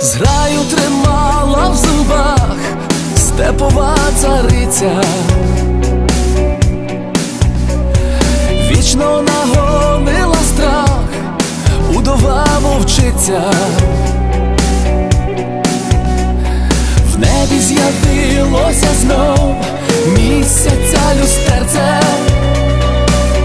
зграю тримала в зубах степова цариця, вічно нагонила страх, удова мовчиця, в небі з'явив.